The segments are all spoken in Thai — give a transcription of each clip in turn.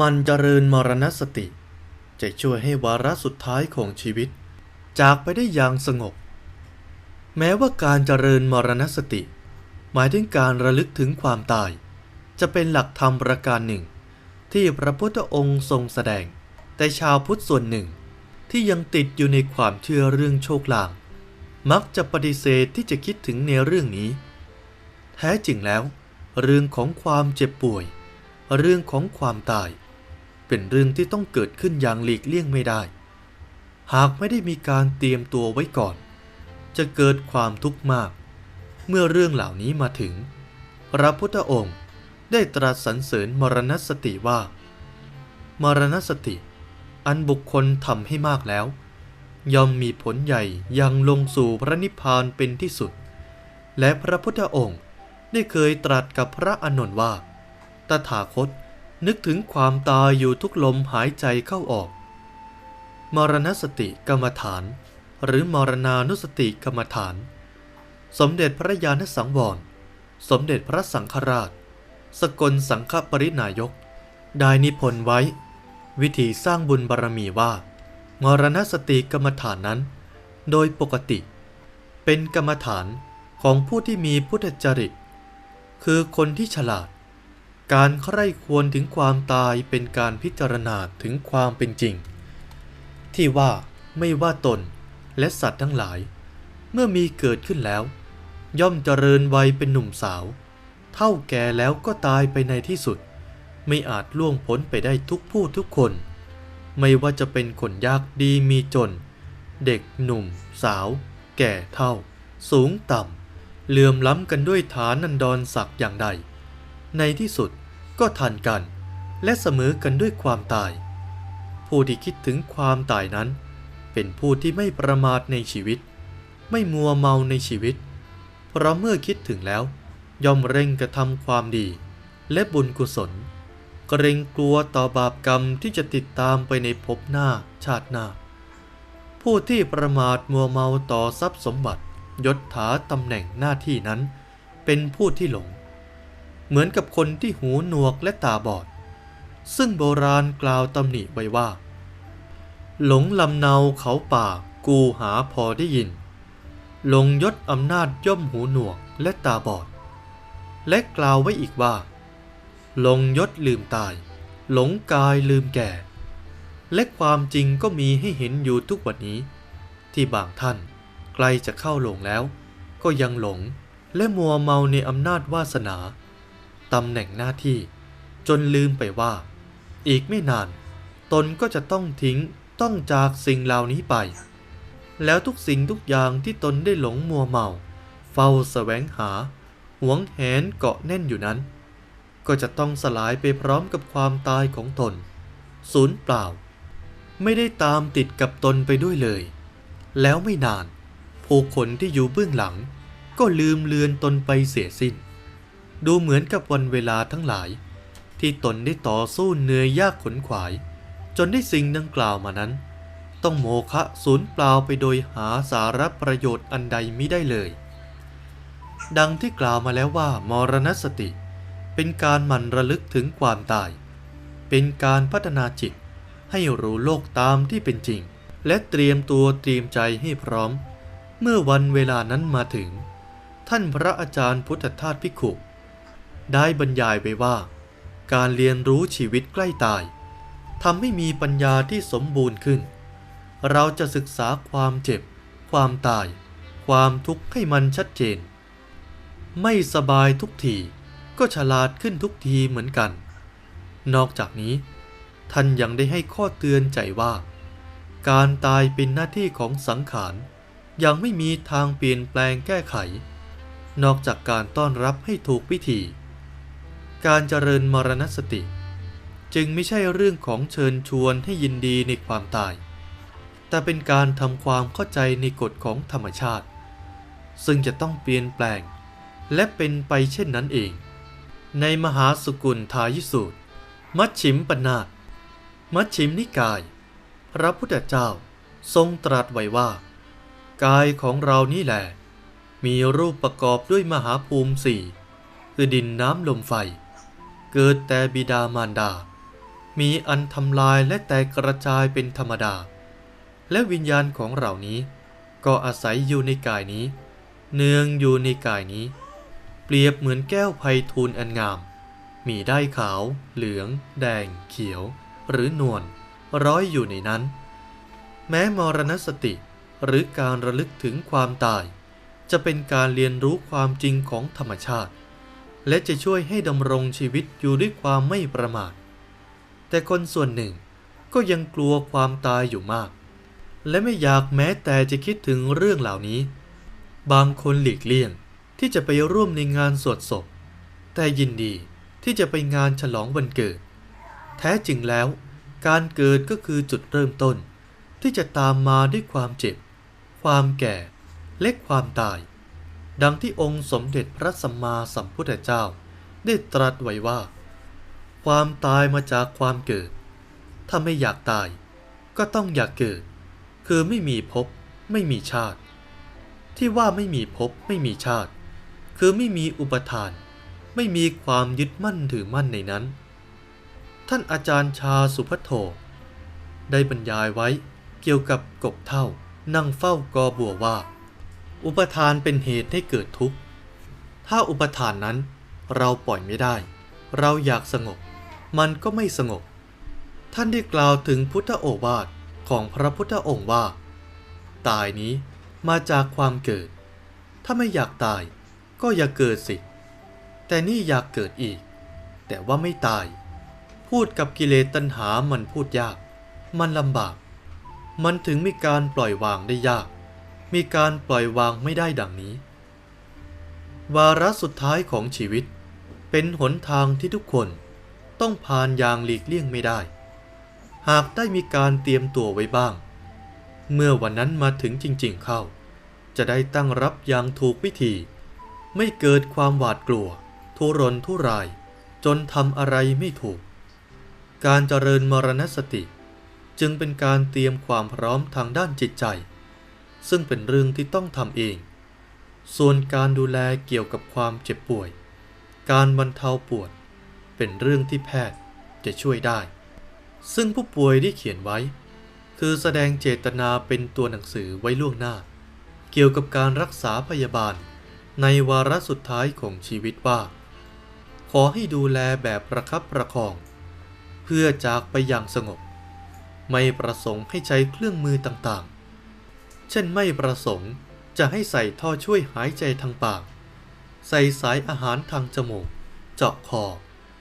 มันเจริญมรณสติ จะช่วยให้วาระสุดท้ายของชีวิต จากไปได้อย่างสงบ แม้ว่าการเจริญมรณสติ หมายถึงการระลึกถึงความตาย จะเป็นหลักธรรมประการหนึ่ง ที่พระพุทธองค์ทรงแสดง แต่ชาวพุทธส่วนหนึ่งที่ยังติดอยู่ในความเชื่อเรื่องโชคลาง มักจะปฏิเสธที่จะคิดถึงในเรื่องนี้ แท้จริงแล้ว เรื่องของความเจ็บป่วย เรื่องของความตาย เป็นเรื่องที่ต้องเกิดขึ้นอย่างหลีกเลี่ยงไม่ได้ หากไม่ได้มีการเตรียมตัวไว้ก่อน จะเกิดความทุกข์มาก เมื่อเรื่องเหล่านี้มาถึง พระพุทธองค์ได้ตรัสสรรเสริญมรณสติว่า มรณสติ อันบุคคลทำให้มากแล้ว ย่อมมีผลใหญ่ยังลงสู่พระนิพพานเป็นที่สุด และพระพุทธองค์ได้เคยตรัสกับพระอนนท์ว่า ตถาคตนึกถึงความตายอยู่ทุกลมหายใจเข้าออก มรณสติกรรมฐาน หรือมรณานุสติกรรมฐาน สมเด็จพระญาณสังวร สมเด็จพระสังฆราช สกลสังฆปรินายก ได้นิพนธ์ไว้ วิธีสร้างบุญบารมีว่า มรณสติกรรมฐานนั้น โดยปกติ เป็นกรรมฐานของผู้ที่มีพุทธจริต คือคนที่ฉลาด การใคร่ควรถึงความตายเป็นการพิจารณาถึงความเป็นจริง ที่ว่าไม่ว่าตนและสัตว์ทั้งหลาย เมื่อมีเกิดขึ้นแล้ว ย่อมเจริญวัยเป็นหนุ่มสาว เท่าแก่แล้วก็ตายไปในที่สุด ไม่อาจล่วงพ้นไปได้ทุกผู้ทุกคน ไม่ว่าจะเป็นคนยากดีมีจน เด็กหนุ่ม สาว แก่เท่า สูงต่ำเหลื่อมล้ำกันด้วยฐานันดรศักดิ์อย่างใด ในที่สุดก็ทันกัน และเสมอกันด้วยความตาย ผู้ที่คิดถึงความตายนั้น เป็นผู้ที่ไม่ประมาทในชีวิต ไม่มัวเมาในชีวิต เพราะเมื่อคิดถึงแล้วย่อมเร่งกระทำความดี และบุญกุศลเกรงกลัวต่อบาปกรรมที่จะติดตามไปในภพหน้าชาติหน้า ผู้ที่ประมาทมัวเมาต่อทรัพย์สมบัติยศถาตำแหน่งหน้าที่นั้น เป็นผู้ที่หลง เหมือนกับคนที่หูหนวกและตาบอด ซึ่งโบราณกล่าวตำหนิไว้ว่า หลงลำเนาเขาป่ากูหาพอได้ยิน หลงยศอำนาจย่อมหูหนวกและตาบอด และกล่าวไว้อีกว่า หลงยศลืมตาย หลงกายลืมแก่ และความจริงก็มีให้เห็นอยู่ทุกวันนี้ ที่บางท่านใกล้จะเข้าหลงแล้ว ก็ยังหลงและมัวเมาในอำนาจวาสนา ตำแหน่งหน้าที่ จนลืมไปว่า อีกไม่นาน ตนก็จะต้องทิ้งต้องจากสิ่งเหล่านี้ไป แล้วทุกสิ่งทุกอย่างที่ตนได้หลงมัวเมา เฝ้าแสวงหา หวงแหนเกาะแน่นอยู่นั้น ก็จะต้องสลายไปพร้อมกับความตายของตนสูญเปล่า ไม่ได้ตามติดกับตนไปด้วยเลย แล้วไม่นาน ผู้คนที่อยู่เบื้องหลัง ก็ลืมเลือนตนไปเสียสิ้น ดูเหมือนกับวันเวลาทั้งหลาย ที่ตนได้ต่อสู้เหนื่อยยากขนขวาย จนได้สิ่งดังกล่าวมานั้น ต้องโมฆะสูญเปล่าไปโดยหาสาระประโยชน์อันใดมิได้เลย ดังที่กล่าวมาแล้วว่ามรณสติ เป็นการหมั่นระลึกถึงความตาย เป็นการพัฒนาจิต ให้รู้โลกตามที่เป็นจริง และเตรียมตัวเตรียมใจให้พร้อม เมื่อวันเวลานั้นมาถึง ท่านพระอาจารย์พุทธทาสพิขุ ได้บรรยายไว้ว่า การเรียนรู้ชีวิตใกล้ตายทำให้มีปัญญาที่สมบูรณ์ขึ้น เราจะศึกษาความเจ็บ ความตาย ความทุกข์ให้มันชัดเจน ไม่สบายทุกทีก็ฉลาดขึ้นทุกทีเหมือนกัน นอกจากนี้ ท่านยังได้ให้ข้อเตือนใจว่า การตายเป็นหน้าที่ของสังขาร ยังไม่มีทางเปลี่ยนแปลงแก้ไข นอกจากการต้อนรับให้ถูกวิธี การเจริญมรณสติ จึงไม่ใช่เรื่องของเชิญชวนให้ยินดีในความตาย แต่เป็นการทำความเข้าใจในกฎของธรรมชาติ ซึ่งจะต้องเปลี่ยนแปลง และเป็นไปเช่นนั้นเอง ในมหาสกุลทายิสูตร มัชชิมปนาตมัชชิมนิกาย พระพุทธเจ้าทรงตรัสไว้ว่า กายของเรานี่แหละมีรูปประกอบด้วยมหาภูมิสี่คือดินน้ำลมไฟ เกิดแต่บิดามารดา มีอันทำลายและแตกกระจายเป็นธรรมดา และวิญญาณของเหล่านี้ ก็อาศัยอยู่ในกายนี้ เนืองอยู่ในกายนี้ เปรียบเหมือนแก้วไพทูลอันงาม มีได้ขาว เหลือง แดง เขียว หรือนวลร้อยอยู่ในนั้น แม้มรณสติหรือการระลึกถึงความตาย จะเป็นการเรียนรู้ความจริงของธรรมชาติ และจะช่วยให้ดำรงชีวิตอยู่ด้วยความไม่ประมาท แต่คนส่วนหนึ่งก็ยังกลัวความตายอยู่มาก และไม่อยากแม้แต่จะคิดถึงเรื่องเหล่านี้ บางคนหลีกเลี่ยงที่จะไปร่วมในงานสวดศพ แต่ยินดีที่จะไปงานฉลองวันเกิด แท้จริงแล้ว การเกิดก็คือจุดเริ่มต้น ที่จะตามมาด้วยความเจ็บ ความแก่ และความตาย ดังที่องค์สมเด็จพระสัมมาสัมพุทธเจ้า ได้ตรัสไว้ว่า ความตายมาจากความเกิด ถ้าไม่อยากตาย ก็ต้องอยากเกิด คือไม่มีภพไม่มีชาติ ที่ว่าไม่มีภพไม่มีชาติ คือไม่มีอุปทาน ไม่มีความยึดมั่นถือมั่นในนั้น ท่านอาจารย์ชาสุพัทโทได้บรรยายไว้เกี่ยวกับกบเท่านั่งเฝ้ากอบัวว่า อุปทานเป็นเหตุให้เกิดทุกข์ ถ้าอุปทานนั้นเราปล่อยไม่ได้ เราอยากสงบ มันก็ไม่สงบ ท่านได้กล่าวถึงพุทธโอวาทของพระพุทธองค์ว่า ตายนี้มาจากความเกิด ถ้าไม่อยากตายก็อย่าเกิดสิ แต่นี่อยากเกิดอีก แต่ว่าไม่ตาย พูดกับกิเลสตัณหามันพูดยาก มันลำบาก มันถึงมีการปล่อยวางได้ยาก มีการปล่อยวางไม่ได้ดังนี้ วาระสุดท้ายของชีวิต เป็นหนทางที่ทุกคนต้องผ่านอย่างหลีกเลี่ยงไม่ได้ หากได้มีการเตรียมตัวไว้บ้าง เมื่อวันนั้นมาถึงจริง ๆเข้า จะได้ตั้งรับอย่างถูกวิธี ไม่เกิดความหวาดกลัว ทุรนทุราย จนทำอะไรไม่ถูก การเจริญมรณสติ จึงเป็นการเตรียมความพร้อมทางด้านจิตใจ ซึ่งเป็นเรื่องที่ต้องทำเอง ส่วนการดูแลเกี่ยวกับความเจ็บป่วย การบรรเทาปวด เป็นเรื่องที่แพทย์จะช่วยได้ ซึ่งผู้ป่วยได้เขียนไว้ คือแสดงเจตนาเป็นตัวหนังสือไว้ล่วงหน้า เกี่ยวกับการรักษาพยาบาล ในวาระสุดท้ายของชีวิตว่า ขอให้ดูแลแบบประคับประคอง เพื่อจากไปอย่างสงบ ไม่ประสงค์ให้ใช้เครื่องมือต่าง เช่นไม่ประสงค์จะให้ใส่ท่อช่วยหายใจทางปาก ใส่สายอาหารทางจมูก เจาะคอ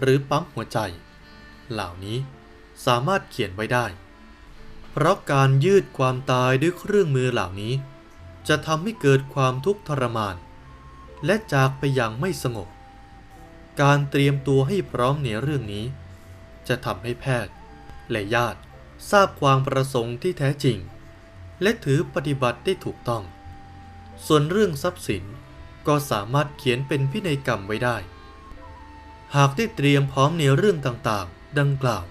หรือปั๊มหัวใจ เหล่านี้สามารถเขียนไว้ได้ เพราะการยืดความตายด้วยเครื่องมือเหล่านี้ จะทำให้เกิดความทุกข์ทรมาน และจากไปอย่างไม่สงบ การเตรียมตัวให้พร้อมในเรื่องนี้ จะทำให้แพทย์และญาติทราบความประสงค์ที่แท้จริง และถือปฏิบัติได้ถูกต้อง ส่วนเรื่องทรัพย์สินก็สามารถเขียนเป็นพินัยกรรมไว้ได้ หากได้เตรียมพร้อมในเรื่องต่างๆ ดังกล่าว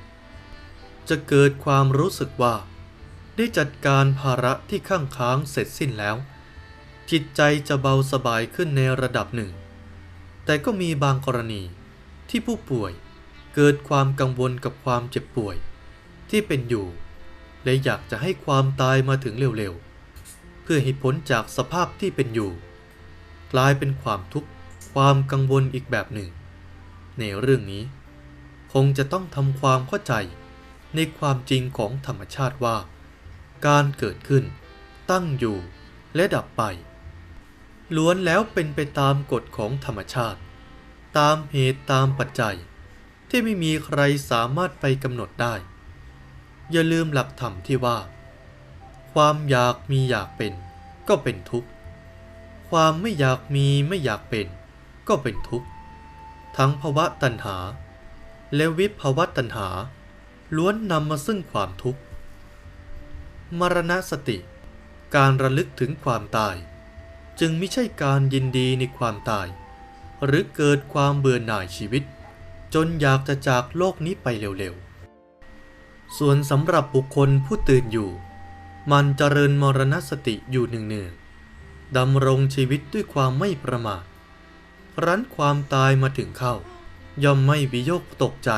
จะเกิดความรู้สึกว่า ได้จัดการภาระที่ข้างค้างเสร็จสิ้นแล้ว จิตใจจะเบาสบายขึ้นในระดับหนึ่ง แต่ก็มีบางกรณีที่ผู้ป่วยเกิดความกังวลกับความเจ็บป่วย ที่เป็นอยู่ และอยากจะให้ความตายมาถึงเร็วๆ เพื่อให้พ้นจากสภาพที่เป็นอยู่ กลายเป็นความทุกข์ความกังวลอีกแบบหนึ่ง ในเรื่องนี้ คงจะต้องทำความเข้าใจในความจริงของธรรมชาติว่า การเกิดขึ้น ตั้งอยู่และดับไป ล้วนแล้วเป็นไปตามกฎของธรรมชาติ ตามเหตุตามปัจจัย ที่ไม่มีใครสามารถไปกำหนดได้ อย่าลืมหลักธรรมที่ว่า ความอยากมีอยากเป็น ก็เป็นทุกข์ ความไม่อยากมีไม่อยากเป็น ก็เป็นทุกข์ ทั้งภาวะตัณหา และวิภาวะตัณหา ล้วนนำมาซึ่งความทุกข์ มรณสติ การระลึกถึงความตาย จึงไม่ใช่การยินดีในความตาย หรือเกิดความเบื่อหน่ายชีวิต จนอยากจะจากโลกนี้ไปเร็ว ส่วนสำหรับบุคคลผู้ตื่นอยู่ มันเจริญมรณสติอยู่หนึ่งๆดำรงชีวิตด้วยความไม่ประมาทรั้นความตายมาถึงเข้า ย่อมไม่วิโยกตกใจ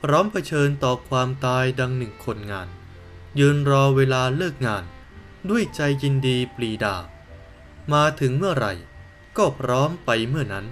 พพร้อมเผชิญต่อความตายดังหนึ่งคนงาน ยืนรอเวลาเลิกงาน ด้วยใจยินดีปรีดา มาถึงเมื่อไหร่ ก็พร้อมไปเมื่อนั้น